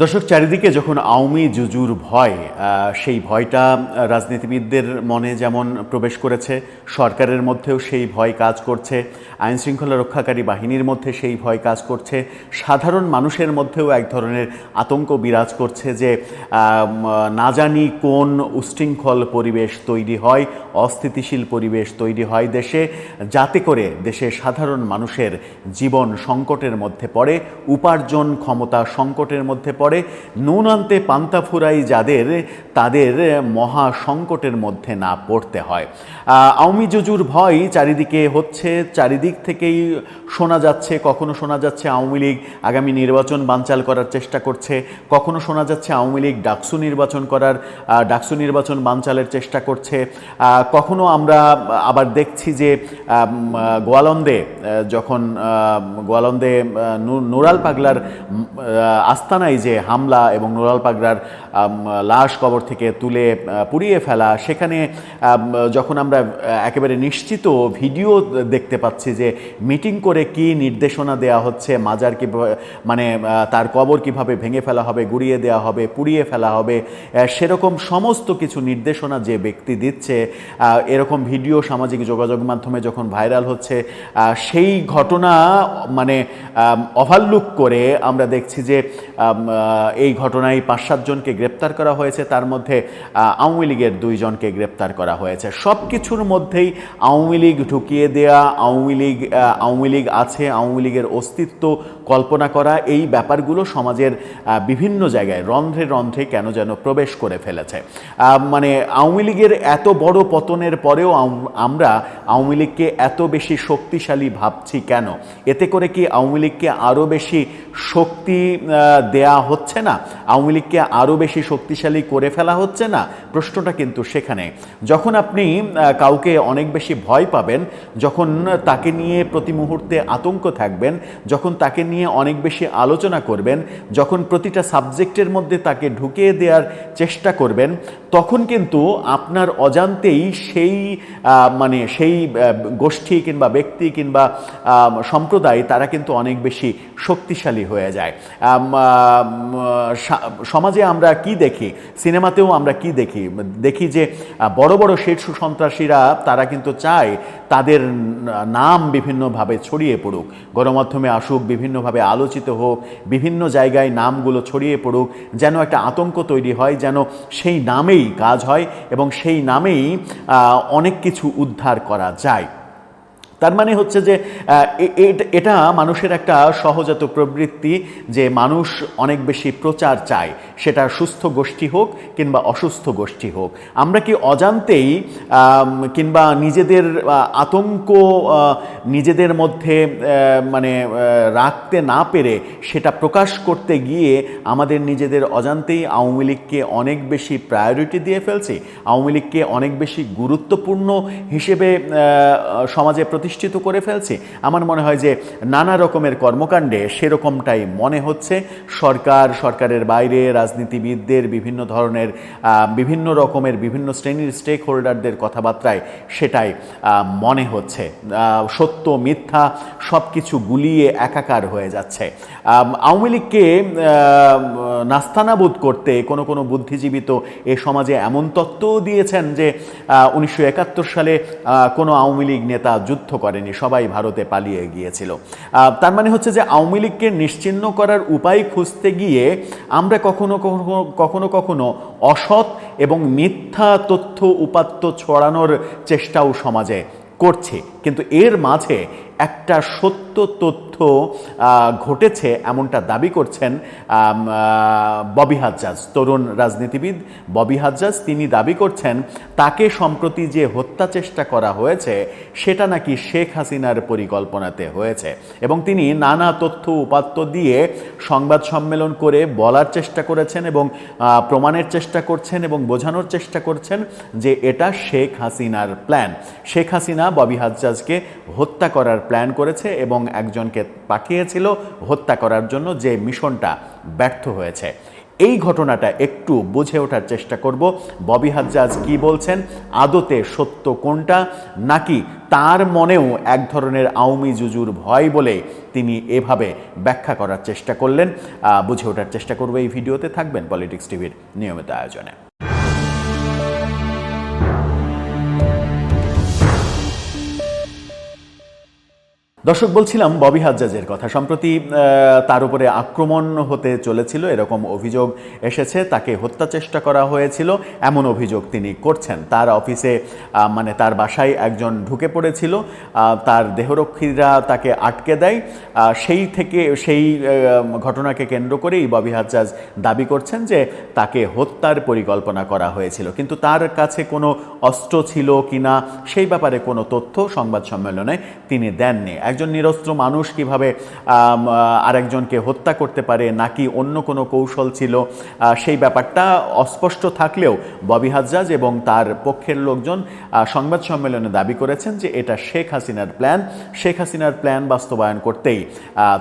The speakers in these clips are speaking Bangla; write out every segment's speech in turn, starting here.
দর্শক, চারিদিকে যখন আওয়ামী জুজুর ভয় সেই ভয়টা রাজনীতিবিদদের মনে যেমন প্রবেশ করেছে, সরকারের মধ্যেও সেই ভয় কাজ করছে আইন শৃঙ্খলা রক্ষাকারী বাহিনীর মধ্যে সেই ভয় কাজ করছে, সাধারণ মানুষের মধ্যেও এক ধরনের আতঙ্ক বিরাজ করছে যে না জানি কোন উশৃঙ্খল পরিবেশ তৈরি হয়, অস্থিতিশীল পরিবেশ তৈরি হয় দেশে, যাতে করে দেশে সাধারণ মানুষের জীবন সংকটের মধ্যে পড়ে, উপার্জন ক্ষমতা সংকটের মধ্যে পড়ে নুন আনতে পান্তা ফুরাই যাদের, তাদের মহা সংকটের মধ্যে না পড়তে হয়। আওয়ামী জুজুর ভয় চারিদিকে হচ্ছে, চারিদিক থেকেই শোনা যাচ্ছে, কখনো শোনা যাচ্ছে আওয়ামী লীগ আগামী নির্বাচন বানচাল করার চেষ্টা করছে, কখনো শোনা যাচ্ছে আওয়ামী লীগ ডাকসু নির্বাচন করার ডাকসু নির্বাচন বানচালের চেষ্টা করছে। কখনো আমরা আবার দেখছি যে গোয়ালন্দে যখন গোয়ালন্দে নুরাল পাগলার আস্তানায় যে হামলা এবং নুরাল পাগলার আম, লাশ কবর থেকে তুলে পুড়িয়ে ফেলা সেখানে যখন আমরা একেবারে নিশ্চিত ভিডিও দেখতে পাচ্ছি যে মিটিং করে কি নির্দেশনা দেওয়া হচ্ছে মাজার কি মানে তার কবর কীভাবে ভেঙে ফেলা হবে গুড়িয়ে দেওয়া হবে পুড়িয়ে ফেলা হবে সেরকম সমস্ত কিছু নির্দেশনা যে ব্যক্তি দিচ্ছে এরকম ভিডিও সামাজিক যোগাযোগ মাধ্যমে যখন ভাইরাল হচ্ছে সেই ঘটনা মানে ওভারলুক করে আমরা দেখছি যে এই ঘটনায় পাঁচ সাতজনকে গ্রেপ্তার করা হয়েছে। তার মধ্যে আওয়ামী লীগের দুইজনকে গ্রেপ্তার করা হয়েছে। সব কিছুর মধ্যেই আওয়ামী লীগ ঢুকিয়ে দেয়া, আওয়ামী লীগ আওয়ামী লীগ আছে, আওয়ামী লীগের অস্তিত্ব কল্পনা করা, এই ব্যাপারগুলো সমাজের বিভিন্ন জায়গায় রন্ধ্রে রন্ধ্রে কেন যেন প্রবেশ করে ফেলেছে। মানে আওয়ামী লীগের এত বড় পতনের পরেও আমরা আওয়ামী লীগকে এত বেশি শক্তিশালী ভাবছি কেন? এতে করে কি আওয়ামী লীগকে আরও বেশি শক্তি দেয়া হচ্ছে না। আওয়ামী লীগকে আরও বেশি শক্তিশালী করে ফেলা হচ্ছে না? প্রশ্নটা কিন্তু সেখানে। যখন আপনি কাউকে অনেক বেশি ভয় পাবেন, যখন তাকে নিয়ে প্রতি মুহূর্তে আতঙ্ক থাকবেন, যখন তাকে নিয়ে অনেক বেশি আলোচনা করবেন, যখন প্রতিটা সাবজেক্টের মধ্যে তাকে ঢুকিয়ে দেওয়ার চেষ্টা করবেন, তখন কিন্তু আপনার অজান্তেই সেই মানে সেই গোষ্ঠী কিংবা ব্যক্তি কিংবা সম্প্রদায় তারা কিন্তু অনেক বেশি শক্তিশালী হয়ে যায়। সমাজে আমরা কি দেখি? সিনেমাতেও আমরা কি দেখি? দেখি যে বড় বড় শীর্ষ সন্ত্রাসীরা, তারা কিন্তু চায় তাদের নাম বিভিন্নভাবে ছড়িয়ে পড়ুক। গণমাধ্যমে আসুক, বিভিন্নভাবে আলোচিত হোক, বিভিন্ন জায়গায় নামগুলো ছড়িয়ে পড়ুক, যেন একটা আতঙ্ক তৈরি হয়, যেন সেই নামেই কাজ হয় এবং সেই নামেই অনেক কিছু উদ্ধার করা যায়। তার মানে হচ্ছে যে এটা মানুষের একটা সহজাত প্রবৃত্তি যে মানুষ অনেক বেশি প্রচার চায়। সেটা সুস্থ গোষ্ঠী হোক কিংবা অসুস্থ গোষ্ঠী হোক। আমরা কি অজান্তেই কিংবা নিজেদের আতঙ্ক নিজেদের মধ্যে মানে রাখতে না পেরে সেটা প্রকাশ করতে গিয়ে আমাদের নিজেদের অজান্তেই আওয়ামী লীগকে অনেক বেশি প্রায়োরিটি দিয়ে ফেলছি। আওয়ামী লীগকে অনেক বেশি গুরুত্বপূর্ণ হিসেবে সমাজে সমাজে প্রতিষ্ঠিত করে ফেলছি। আমার মনে হয় যে নানা রকমের কর্মকাণ্ডে সেরকমটাই মনে হচ্ছে। সরকার, সরকারের বাইরে, রাজনীতিবিদদের বিভিন্ন ধরনের বিভিন্ন রকমের বিভিন্ন শ্রেণির স্টেক হোল্ডারদের কথাবার্তায় সেটাই মনে হচ্ছে। সত্য, মিথ্যা সব কিছু গুলিয়ে একাকার হয়ে যাচ্ছে। আওয়ামী লীগকে নাস্তানাবোধ করতে কোনো কোনো বুদ্ধিজীবী তো এ সমাজে এমন তত্ত্বও দিয়েছেন যে উনিশশো একাত্তর সালে কোনো আওয়ামী লীগ নেতা যুদ্ধ করেনি, সবাই ভারতে পালিয়ে গিয়েছিল। তার মানে হচ্ছে যে আওয়ামী লীগকে নিশ্চিহ্ন করার উপায় খুঁজতে গিয়ে আমরা কখনো কখনো কখনো অসৎ এবং মিথ্যা তথ্য উপাত্ত ছড়ানোর চেষ্টাও সমাজে করছে। কিন্তু এর মাঝে একটা সত্য তথ্য ঘটেছে, এমনটা দাবি করছেন ববি হাজ্জাজ, তরুণ রাজনীতিবিদ ববি হাজ্জাজ। তিনি দাবি করছেন, তাকে সম্প্রতি যে হত্যা চেষ্টা করা হয়েছে, সেটা নাকি শেখ হাসিনার পরিকল্পনাতে হয়েছে। এবং তিনি নানা তথ্য উপাত্ত দিয়ে সংবাদ সম্মেলন করে বলার চেষ্টা করেছেন এবং প্রমাণের চেষ্টা করছেন এবং বোঝানোর চেষ্টা করছেন যে এটা শেখ হাসিনার প্ল্যান। শেখ হাসিনা ববি হাজ্জাজকে হত্যা করার প্ল্যান করেছে এবং একজনকে পাঠিয়েছিল হত্যা করার জন্য যে মিশনটা ব্যর্থ হয়েছে। এই ঘটনাটা একটু বুঝে ওঠার চেষ্টা করব। ববি হাজ্জাজ কি বলছেন? আদতে সত্য কোনটা? নাকি তার মনেও এক ধরনের আওয়ামী জুজুর ভয় বলে তিনি এভাবে ব্যাখ্যা করার চেষ্টা করলেন? বুঝে ওঠার চেষ্টা করব এই ভিডিওতে। থাকবেন পলিটিক্স টিভির নিয়মিত আয়োজনে। দর্শক, বলছিলাম ববি হাজ্জাজের কথা। সম্প্রতি তার উপরে আক্রমণ হতে চলেছিল, এরকম অভিযোগ এসেছে, তাকে হত্যা চেষ্টা করা হয়েছিল, এমন অভিযোগ তিনি করছেন। তার অফিসে মানে তার বাসায় একজন ঢুকে পড়েছিল তার দেহরক্ষীরা তাকে আটকে দেয় সেই থেকে, সেই ঘটনাকে কেন্দ্র করেই ববি হাজ্জাজ দাবি করছেন যে তাকে হত্যার পরিকল্পনা করা হয়েছিল। কিন্তু তার কাছে কোনো অস্ত্র ছিল কিনা, সেই ব্যাপারে কোনো তথ্য সংবাদ সম্মেলনে তিনি দেননি। একজন নিরস্ত্র মানুষ কীভাবে আরেকজনকে হত্যা করতে পারে, নাকি অন্য কোনো কৌশল ছিল সেই ব্যাপারটা অস্পষ্ট থাকলেও ববি হাজ্জাজ এবং তার পক্ষের লোকজন সংবাদ সম্মেলনে দাবি করেছেন যে এটা শেখ হাসিনার প্ল্যান। শেখ হাসিনার প্ল্যান বাস্তবায়ন করতেই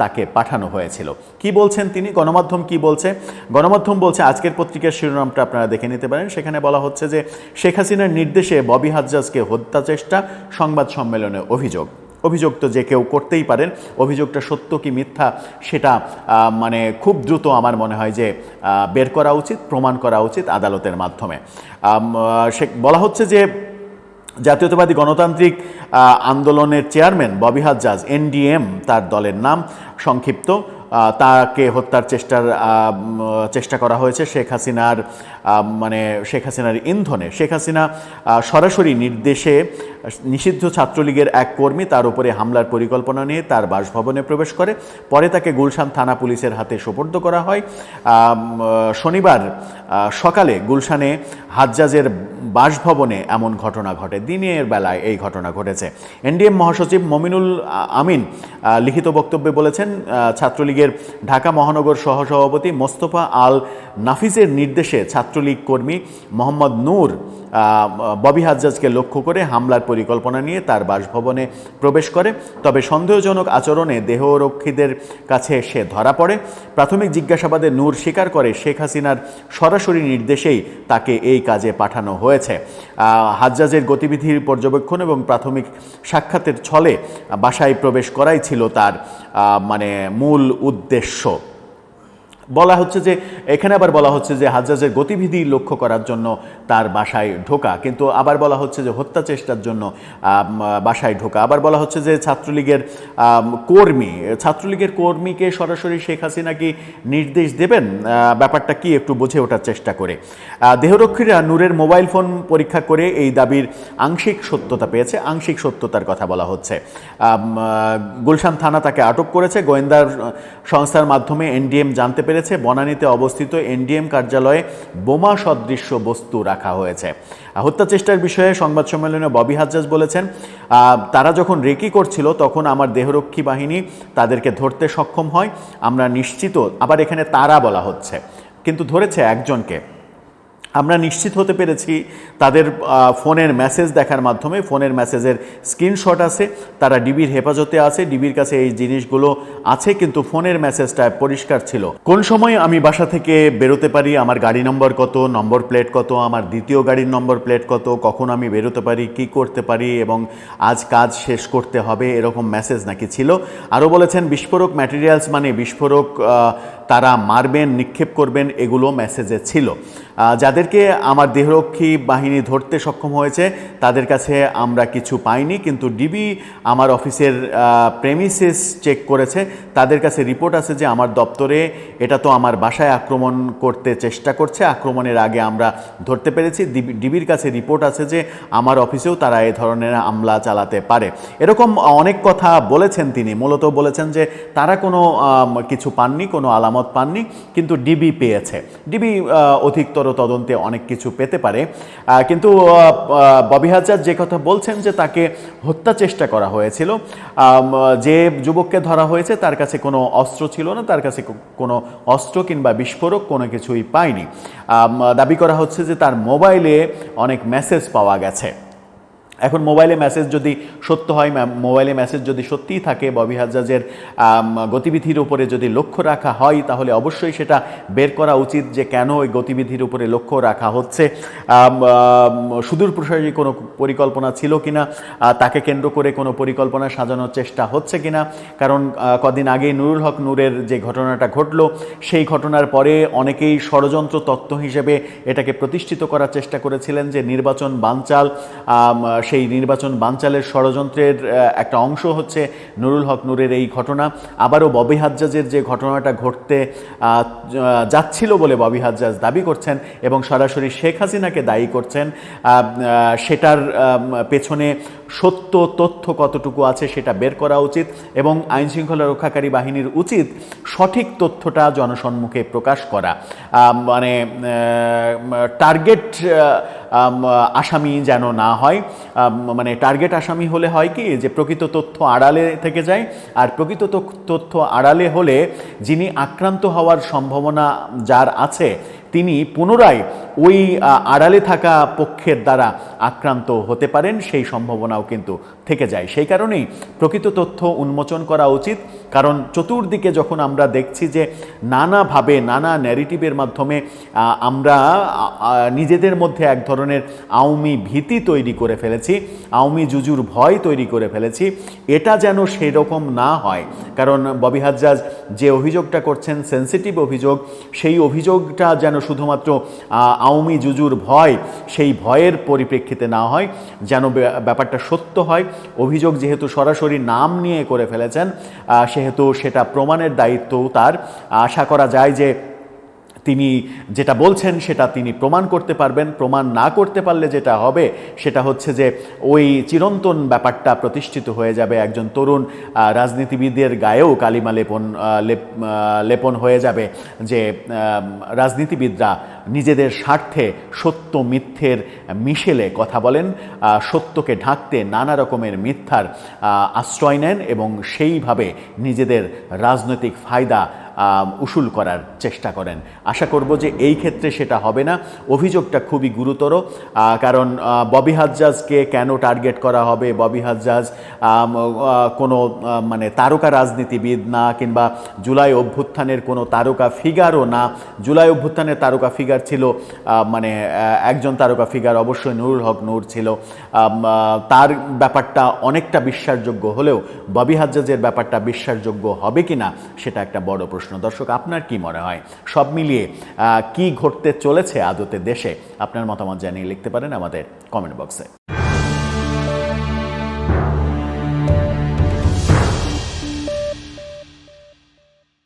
তাকে পাঠানো হয়েছিল। কি বলছেন তিনি? গণমাধ্যম কি বলছে? গণমাধ্যম বলছে, আজকের পত্রিকার শিরোনামটা আপনারা দেখে নিতে পারেন। সেখানে বলা হচ্ছে যে, শেখ হাসিনার নির্দেশে ববি হাজ্জাজকে হত্যা চেষ্টা সংবাদ সম্মেলনে অভিযোগ। অভিযোগ তো যে কেউ করতেই পারেন। অভিযোগটা সত্য কি মিথ্যা সেটা মানে খুব দ্রুত আমার মনে হয় যে বের করা উচিত, প্রমাণ করা উচিত আদালতের মাধ্যমে। সে, বলা হচ্ছে যে জাতীয়তাবাদী গণতান্ত্রিক আন্দোলনের চেয়ারম্যান ববি হাজ্জাজ, এনডিএম, তার দলের নাম সংক্ষিপ্ত তাকে হত্যার চেষ্টার চেষ্টা করা হয়েছে শেখ হাসিনার মানে শেখ হাসিনার ইন্ধনে। শেখ হাসিনা সরাসরি নির্দেশে নিষিদ্ধ ছাত্রলীগের এক কর্মী তার উপরে হামলার পরিকল্পনা নিয়ে তার বাসভবনে প্রবেশ করে। পরে তাকে গুলশান থানা পুলিশের হাতে সোপর্দ করা হয়। শনিবার সকালে গুলশানে হাজ্জাজের বাসভবনে এমন ঘটনা ঘটে। দিনের বেলায় এই ঘটনা ঘটেছে। এনডিএম মহাসচিব মমিনুল আমিন লিখিত বক্তব্যে বলেছেন ছাত্রলীগের ঢাকা মহানগর সহসভাপতি মোস্তফা আল নাফিজের নির্দেশে ছাত্রলীগ কর্মী মোহাম্মদ নূর ববি হাজ্জাজকে লক্ষ্য করে হামলার পরিকল্পনা নিয়ে তার বাসভবনে প্রবেশ করে। তবে সন্দেহজনক আচরণে দেহরক্ষীদের কাছে সে ধরা পড়ে। প্রাথমিক জিজ্ঞাসাবাদে নূর স্বীকার করে শেখ হাসিনার সরাসরি নির্দেশেই তাকে এই কাজে পাঠানো হয়েছে। হাজ্জাজের গতিবিধির পর্যবেক্ষণ এবং প্রাথমিক সাক্ষাতের ছলে বাসায় প্রবেশ করাই ছিল তার মানে মূল উদ্দেশ্য। বলা হচ্ছে যে, এখানে আবার বলা হচ্ছে যে হাজ্জাজের গতিবিধি লক্ষ্য করার জন্য তার বাসায় ঢোকা। কিন্তু আবার বলা হচ্ছে যে হত্যা চেষ্টার জন্য বাসায় ঢোকা। আবার বলা হচ্ছে যে ছাত্রলীগের কর্মী, ছাত্রলীগের কর্মীকে সরাসরি শেখ হাসিনা কি নির্দেশ দেবেন? ব্যাপারটা কি একটু বুঝে ওঠার চেষ্টা করে। দেহরক্ষীরা নূরের মোবাইল ফোন পরীক্ষা করে এই দাবির আংশিক সত্যতা পেয়েছে। আংশিক সত্যতার কথা বলা হচ্ছে। গুলশান থানা তাকে আটক করেছে। গোয়েন্দার সংস্থার মাধ্যমে এনডিএম জানতে পেরেছে। বনানীতে অবস্থিত এনডিএম কার্যালয়ে বোমা সদৃশ্য বস্তু রাখা হয়েছে। হত্যা চেষ্টার বিষয়ে সংবাদ সম্মেলনে ববি হাজ্জাজ বলেছেন তারা যখন রেকি করছিল তখন আমার দেহরক্ষী বাহিনী তাদেরকে ধরতে সক্ষম হয়। আমরা নিশ্চিত, আবার এখানে তারা বলা হচ্ছে। কিন্তু ধরেছে একজনকে। আমরা নিশ্চিত হতে পেরেছি তাদের ফোনের মেসেজ দেখার মাধ্যমে, ফোনের মেসেজের স্ক্রিনশট আছে, তারা ডিবির হেফাজতে আছে, ডিবির কাছে এই জিনিসগুলো আছে, কিন্তু ফোনের মেসেজটা পরিষ্কার ছিল। কোন সময় আমি বাসা থেকে বেরোতে পারি, আমার গাড়ি নম্বর কত, নম্বর প্লেট কত, আমার দ্বিতীয় গাড়ির নম্বর প্লেট কত, কখন আমি বেরোতে পারি, কি করতে পারি, এবং আজ কাজ শেষ করতে হবে, এরকম মেসেজ নাকি ছিল? আরও বলেছেন, বিস্ফোরক ম্যাটেরিয়ালস মানে বিস্ফোরক তারা মারবেন, নিক্ষেপ করবেন এগুলো মেসেজে ছিল। যাদেরকে আমার দেহরক্ষী বাহিনী ধরতে সক্ষম হয়েছে, তাদের কাছে আমরা কিছু পাইনি, কিন্তু ডিবি আমার অফিসের প্রেমিসেস চেক করেছে। তাদের কাছে রিপোর্ট আছে যে আমার দপ্তরে এটা তো আমার বাসায় আক্রমণ করতে চেষ্টা করছে, আক্রমণের আগে আমরা ধরতে পেরেছি। ডিবি- ডিবির কাছে রিপোর্ট আছে যে আমার অফিসেও তারা এ ধরনের হামলা চালাতে পারে। এরকম অনেক কথা বলেছেন তিনি। মূলত বলেছেন যে তারা কোনো কিছু পাননি, কোনো আলামত পাননি, কিন্তু ডিবি পেয়েছে। ডিবি অধিকতর তদন্তে অনেক কিছু পেতে পারে। কিন্তু ববি হাজার যে কথা বলছেন যে তাকে হত্যা চেষ্টা করা হয়েছিল যে যুবককে ধরা হয়েছে তার কাছে কোনো অস্ত্র ছিল না, তার কাছে কোনো অস্ত্র কিংবা বিস্ফোরক কোনো কিছুই পায়নি। দাবি করা হচ্ছে যে তার মোবাইলে অনেক মেসেজ পাওয়া গেছে। এখন মোবাইলে মেসেজ যদি সত্য হয় মোবাইলে মেসেজ যদি সত্যিই থাকে ববি হাজ্জাজের আম, গতিবিধির উপরে যদি লক্ষ্য রাখা হয় তাহলে অবশ্যই সেটা বের করা উচিত যে কেন ওই গতিবিধির উপরে লক্ষ্য রাখা হচ্ছে। সুদূর প্রসারী কোনো পরিকল্পনা ছিল কিনা তাকে কেন্দ্র করে কোনো পরিকল্পনা সাজানোর চেষ্টা হচ্ছে কিনা কারণ কদিন আগে নুরুল হক নূরের যে ঘটনাটা ঘটলো সেই ঘটনার পরে অনেকেই ষড়যন্ত্র তত্ত্ব হিসেবে এটাকে প্রতিষ্ঠিত করার চেষ্টা করেছিলেন যে নির্বাচন বানচাল সেই নির্বাচন বানচালের ষড়যন্ত্রের একটা অংশ হচ্ছে নুরুল হক নূরের এই ঘটনা। আবারও ববি হাজ্জাজের যে ঘটনাটা ঘটতে যাচ্ছিল বলে ববি হাজ্জাজ দাবি করছেন এবং সরাসরি শেখ হাসিনাকে দায়ী করছেন সেটার পেছনে সত্য তথ্য কতটুকু আছে সেটা বের করা উচিত এবং আইনশৃঙ্খলা রক্ষাকারী বাহিনীর উচিত সঠিক তথ্যটা জনসম্মুখে প্রকাশ করা। মানে টার্গেট আসামি যেন না হয়। মানে টার্গেট আসামি হলে হয় কি, যে প্রকৃত তথ্য আড়ালে থেকে যায়, আর প্রকৃত তথ্য- আড়ালে হলে যিনি আক্রান্ত হওয়ার সম্ভাবনা যার আছে, তিনি পুনরায় ওই আড়ালে থাকা পক্ষের দ্বারা আক্রান্ত হতে পারেন, সেই সম্ভাবনাও কিন্তু থেকে যায়। সেই কারণেই প্রকৃত তথ্য উন্মোচন করা উচিত। কারণ চতুর্দিকে যখন আমরা দেখছি যে নানাভাবে নানা ন্যারেটিভের মাধ্যমে আমরা নিজেদের মধ্যে এক ধরনের আওয়ামী ভীতি তৈরি করে ফেলেছি আওয়ামী জুজুর ভয় তৈরি করে ফেলেছি এটা যেন সেই রকম না হয়। কারণ ববি হাজ্জাজ যে অভিযোগটা করছেন সেন্সিটিভ অভিযোগ সেই অভিযোগটা যেন শুধুমাত্র আহ, আওয়ামী জুজুর ভয় সেই ভয়ের পরিপ্রেক্ষিতে না হয় যেন ব্যাপারটা সত্য হয়। অভিযোগ যেহেতু সরাসরি নাম নিয়ে করে ফেলেছেন আহ, সেহেতু সেটা প্রমাণের দায়িত্বও তার। আশা করা যায় যে তিনি যেটা বলছেন সেটা তিনি প্রমাণ করতে পারবেন। প্রমাণ না করতে পারলে যেটা হবে সেটা হচ্ছে যে ওই চিরন্তন ব্যাপারটা প্রতিষ্ঠিত হয়ে যাবে। একজন তরুণ রাজনীতিবিদের গায়েও কালিমা লেপন লেপ- লেপন হয়ে যাবে যে রাজনীতিবিদরা নিজেদের স্বার্থে সত্য মিথ্যের মিশেলে কথা বলেন সত্যকে ঢাকতে নানা রকমের মিথ্যার আশ্রয় নেন এবং সেইভাবে নিজেদের রাজনৈতিক ফায়দা উসুল করার চেষ্টা করেন। আশা করব যে এই ক্ষেত্রে সেটা হবে না। অভিযোগটা খুবই গুরুতর কারণ ববি হাজ্জাজকে কেন টার্গেট করা হবে? ববি হাজ্জাজ কোনো মানে তারকা রাজনীতিবিদ না, কিংবা জুলাই অভ্যুত্থানের কোনো তারকা ফিগারও না। জুলাই অভ্যুত্থানের তারকা ফিগার ছিল মানে একজন তারকা ফিগার অবশ্যই নুরুল হক নূর ছিল। তার ব্যাপারটা অনেকটা বিশ্বাসযোগ্য হলেও ববি হাজ্জাজের ব্যাপারটা বিশ্বাসযোগ্য হবে কিনা, সেটা একটা বড় প্রশ্ন। দর্শক, আপনার কি মনে হয়? সব মিলিয়ে কি ঘটতে চলেছে আদতে দেশে? আপনার মতামত জানিয়ে লিখতে পারেন আমাদের কমেন্ট বক্সে